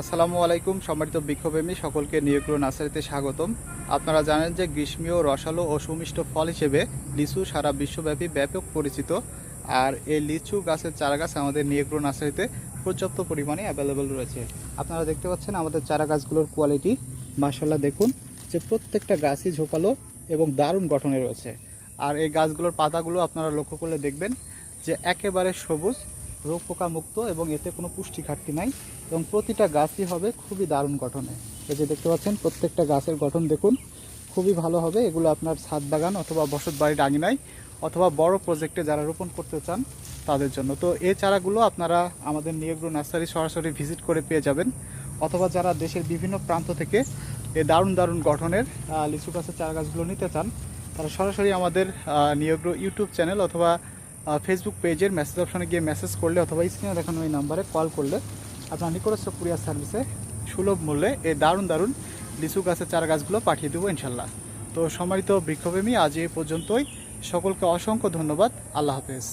আসসালামু আলাইকুম, সম্মানিত বৃক্ষপ্রেমী সকলকে নিয়োগ্র নার্সারিতে স্বাগতম। আপনারা জানেন যে গ্রীষ্মীয়, রসালো ও সুমিষ্ট ফল হিসেবে লিচু সারা বিশ্বব্যাপী ব্যাপক পরিচিত। আর এই লিচু গাছের চারা গাছ আমাদের নিয়োগ্র নার্সারিতে পর্যাপ্ত পরিমাণে অ্যাভেলেবেল রয়েছে। আপনারা দেখতে পাচ্ছেন আমাদের চারা গাছগুলোর কোয়ালিটি মার্শাল্লাহ দেখুন যে প্রত্যেকটা গাছই ঝোপালো এবং দারুণ গঠনে রয়েছে। আর এই গাছগুলোর পাতাগুলো আপনারা লক্ষ্য করলে দেখবেন যে একেবারে সবুজ রোগ পোকা মুক্ত এবং এতে কোনো পুষ্টি ঘাটতি নাই এবং প্রতিটা গাছই হবে খুবই দারুণ গঠনে। এই যে দেখতে পাচ্ছেন, প্রত্যেকটা গাছের গঠন দেখুন, খুবই ভালো হবে। এগুলো আপনার ছাদ বাগান অথবা বসত বাড়ির আঙিনায় অথবা বড় প্রজেক্টে যারা রোপণ করতে চান, তাদের জন্য। তো এই চারাগুলো আপনারা আমাদের নিয়োগ্র নার্সারি সরাসরি ভিজিট করে পেয়ে যাবেন। অথবা যারা দেশের বিভিন্ন প্রান্ত থেকে এই দারুণ দারুণ গঠনের লিচু গাছের চারা গাছগুলো নিতে চান, তারা সরাসরি আমাদের নিয়োগ্র ইউটিউব চ্যানেল অথবা ফেসবুক পেজের মেসেজ অপশানে গিয়ে মেসেজ করলে অথবা স্ক্রিনে দেখানো এই নাম্বারে কল করলে আপনার নিকটস্থ কুরিয়ার সার্ভিসে সুলভ মূল্যে এই দারুণ দারুণ লিচু গাছের চারা গাছগুলো পাঠিয়ে দেবো ইনশাল্লাহ। তো সম্মানিত বৃক্ষপ্রেমী, আজ এ পর্যন্তই। সকলকে অসংখ্য ধন্যবাদ। আল্লাহ হাফেজ।